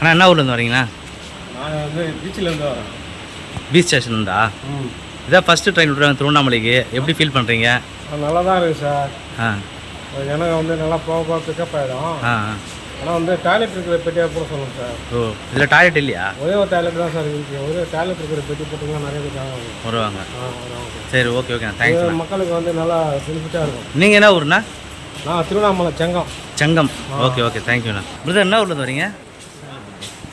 அண்ணா என்ன ஊர்லேருந்து வரீங்கண்ணா நான் வந்து பீச்சிலேருந்து வரேன். பீச் ஸ்டேஷன்டா ம். இதான் ஃபஸ்ட்டு ட்ரெயின் விட்றாங்க திருவண்ணாமலைக்கு. எப்படி ஃபீல் பண்ணுறீங்க நல்லா தான் இருக்குது சார் ஆ. எனக்கு வந்து நல்லா போக போக பிக்கப் ஆகிடும் ஆ. ஆனால் வந்து டாய்லெட் இருக்கிற பெட்டியாக கூட சொல்லணும் சார் ஓ இதில் டாய்லெட் இல்லையா? ஒரே ஒரு டாய்லெட் தான் சார் இருக்குது ஒரே டாய்லெட் இருக்கிற பெட்டி போட்டிங்கன்னா நிறைய பேர் வருவாங்க. சார். ஓகே ஓகே தேங்க்ஸ் மக்களுக்கு வந்து நல்லா பெனிஃபிட்டாக இருக்கும். நீங்கள் என்ன ஊர்ண்ணா? நான் திருவண்ணாமலை செங்கம். செங்கம். ஓகே ஓகே தேங்க்யூண்ணா பிரதர் என்ன ஊர்லேருந்து வரீங்க?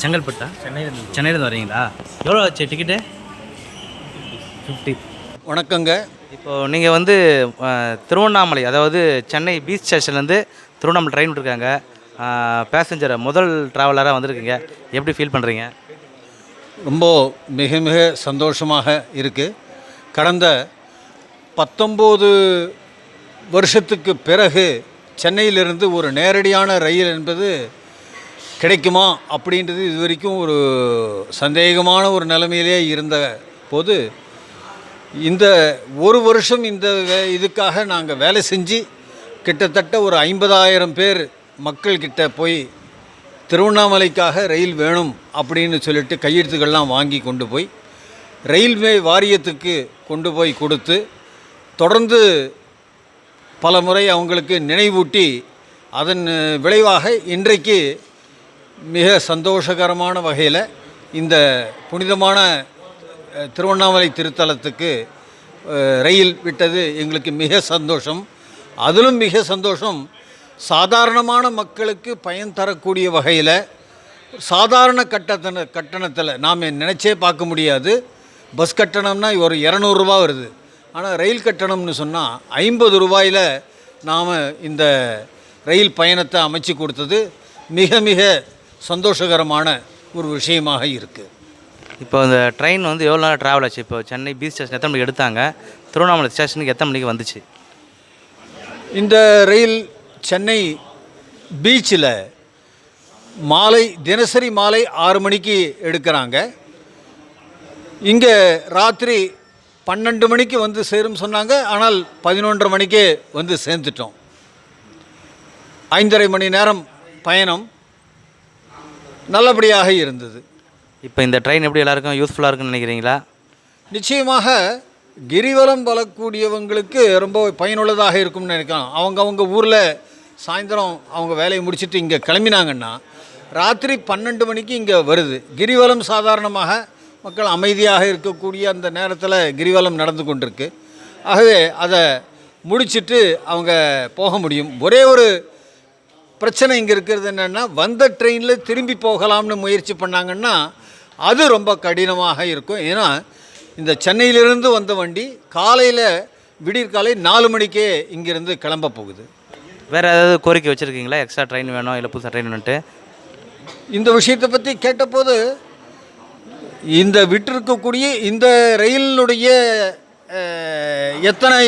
செங்கல்பட்டா சென்னையிலேருந்து சென்னையிலேருந்து வரீங்களா எவ்வளோ ஆச்சு டிக்கெட்டு ஃபிஃப்டி வணக்கங்க. இப்போது நீங்கள் வந்து திருவண்ணாமலை அதாவது சென்னை பீச் ஸ்டேஷன்லேருந்து திருவண்ணாமலை ட்ரெயின் விட்ருக்காங்க பேசஞ்சரை முதல் ட்ராவலராக வந்திருக்கீங்க. எப்படி ஃபீல் பண்ணுறீங்க ரொம்ப மிக மிக சந்தோஷமாக இருக்குது கடந்த பத்தொம்போது வருஷத்துக்கு பிறகு சென்னையிலிருந்து ஒரு நேரடியான ரயில் என்பது கிடைக்குமா அப்படின்றது இது வரைக்கும் ஒரு சந்தேகமான ஒரு நிலைமையிலே இருந்த போது இந்த ஒரு வருஷம் இந்த வே- இதுக்காக நாங்கள் வேலை செஞ்சு கிட்டத்தட்ட ஒரு ஐம்பதாயிரம் பேர் மக்கள்கிட்ட போய் திருவண்ணாமலைக்காக ரயில் வேணும் அப்படின்னு சொல்லிட்டு கையெழுத்துக்கள்லாம் வாங்கி கொண்டு போய் ரயில்வே வாரியத்துக்கு கொண்டு போய் கொடுத்து தொடர்ந்து பல முறை அவங்களுக்கு நினைவூட்டி அதன் விளைவாக இன்றைக்கு மிக சந்தோஷகரமான வகையில் இந்த புனிதமான திருவண்ணாமலை திருத்தலத்துக்கு ரயில் விட்டது எங்களுக்கு மிக சந்தோஷம். அதிலும் மிக சந்தோஷம் சாதாரணமான மக்களுக்கு பயன் தரக்கூடிய வகையில் சாதாரண கட்டத்தின கட்டணத்தில் நாம் நினச்சே பார்க்க முடியாது. பஸ் கட்டணம்னா ஒரு இரநூறுபா வருது. ஆனால் ரயில் கட்டணம்னு சொன்னால் ஐம்பது ரூபாயில் நாம் இந்த ரயில் பயணத்தை அமைச்சு கொடுத்தது. மிக மிக சந்தோஷகரமான ஒரு விஷயமாக இருக்குது இப்போ இந்த ட்ரெயின் வந்து எவ்வளோ நேரம் ட்ராவல் ஆச்சு? இப்போ சென்னை பீச் ஸ்டேஷன் எத்தனை மணிக்கு எடுத்தாங்க? திருவண்ணாமலை ஸ்டேஷனுக்கு எத்தனை மணிக்கு வந்துச்சு? இந்த ரயில் சென்னை பீச்சில் மாலை தினசரி மாலை ஆறு மணிக்கு எடுக்கிறாங்க. இங்கே ராத்திரி பன்னெண்டு மணிக்கு வந்து சேரும் சொன்னாங்க. ஆனால் பதினொன்றரை மணிக்கே வந்து சேர்ந்துட்டோம். ஐந்தரை மணி நேரம் பயணம். நல்லபடியாக இருந்தது. இப்போ இந்த ட்ரெயின் எப்படி எல்லாருக்கும் யூஸ்ஃபுல்லாக இருக்குன்னு நினைக்கிறீங்களா? நிச்சயமாக கிரிவலம் வரக்கூடியவங்களுக்கு ரொம்ப பயனுள்ளதாக இருக்கும்னு நினைக்கிறோம். அவங்க அவங்க ஊரில் சாயந்தரம் அவங்க வேலையை முடிச்சுட்டு இங்கே கிளம்பினாங்கன்னா ராத்திரி பன்னெண்டு மணிக்கு இங்கே வருது. கிரிவலம் சாதாரணமாக மக்கள் அமைதியாக இருக்கக்கூடிய அந்த நேரத்தில் கிரிவலம் நடந்து கொண்டிருக்கு. ஆகவே அதை முடிச்சிட்டு அவங்க போக முடியும். ஒரே ஒரு பிரச்சனை இங்கே இருக்கிறது என்னென்னா வந்த ட்ரெயினில் திரும்பி போகலாம்னு முயற்சி பண்ணாங்கன்னா அது ரொம்ப கடினமாக இருக்கும். ஏன்னா இந்த சென்னையிலிருந்து வந்த வண்டி காலையில் விடியற்காலை நாலு மணிக்கே இங்கேருந்து கிளம்ப போகுது. வேறு ஏதாவது கோரிக்கை வச்சுருக்கீங்களா? எக்ஸ்ட்ரா ட்ரெயின் வேணும் இல்லை புதுசாக ட்ரெயின் இந்த விஷயத்தை பற்றி கேட்டபோது இந்த விட்டிருக்கக்கூடிய இந்த ரயிலினுடைய அஹ், எத்தனை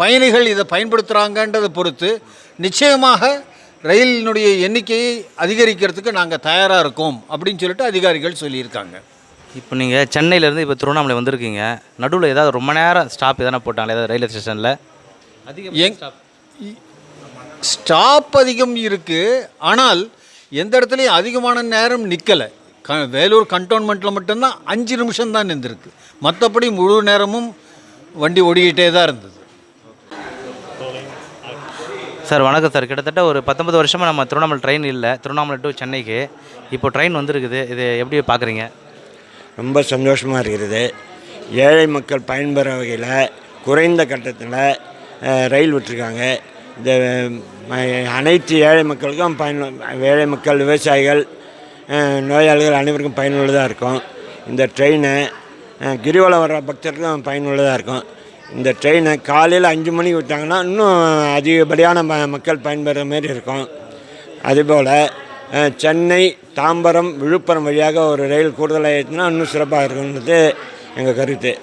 பயணிகள் இதை பயன்படுத்துகிறாங்கன்றதை பொறுத்து நிச்சயமாக ரயிலினுடைய எண்ணிக்கையை அதிகரிக்கிறதுக்கு நாங்கள் தயாராக இருக்கோம் அப்படின்னு சொல்லிட்டு அதிகாரிகள் சொல்லியிருக்காங்க. இப்போ நீங்கள் சென்னையிலேருந்து இப்போ திருவண்ணாமலை வந்திருக்கீங்க. நடுவில் ஏதாவது ரொம்ப நேரம் ஸ்டாப் எதனா போட்டாங்களா? ஏதாவது ரயில்வே ஸ்டேஷனில்? அதிகம் எங் ஸ்டாப் அதிகம் இருக்குது ஆனால் எந்த இடத்துலையும் அதிகமான நேரம் நிற்கலை க வேலூர் கண்டோன்மெண்ட்டில் மட்டும்தான் அஞ்சு நிமிஷம் தான் நின்றுருக்கு. மற்றபடி முழு நேரமும் வண்டி ஓடிக்கிட்டே தான் இருந்தது. சார் வணக்கம் சார். கிட்டத்தட்ட ஒரு பத்தொன்பது வருஷமாக நம்ம திருவண்ணாமலை ட்ரெயின் இல்லை. திருவண்ணாமலை டு சென்னைக்கு. இப்போ ட்ரெயின் வந்திருக்குது. இது எப்படி பார்க்குறீங்க ரொம்ப சந்தோஷமாக இருக்கிறது ஏழை மக்கள் பயன்பெற வகையில் குறைந்த கட்டத்தில் ரயில் விட்டுருக்காங்க. இந்த அனைத்து ஏழை மக்களுக்கும் பயன் ஏழை மக்கள் விவசாயிகள் நோயாளிகள் அனைவருக்கும் பயனுள்ளதாக இருக்கும். இந்த ட்ரெயினை கிரிவலம் வர்ற பக்தருக்கும் பயனுள்ளதாக இருக்கும். இந்த ட்ரெயினை காலையில் அஞ்சு மணிக்கு விட்டாங்கன்னா இன்னும் அதிகப்படியான ம- மக்கள் பயன்படுற மாதிரி இருக்கும். அதுபோல் சென்னை தாம்பரம் விழுப்புரம் வழியாக ஒரு ரயில் கூடுதலாக ஏற்றினா இன்னும் சிறப்பாக இருக்குன்றது எங்கள் கருத்து.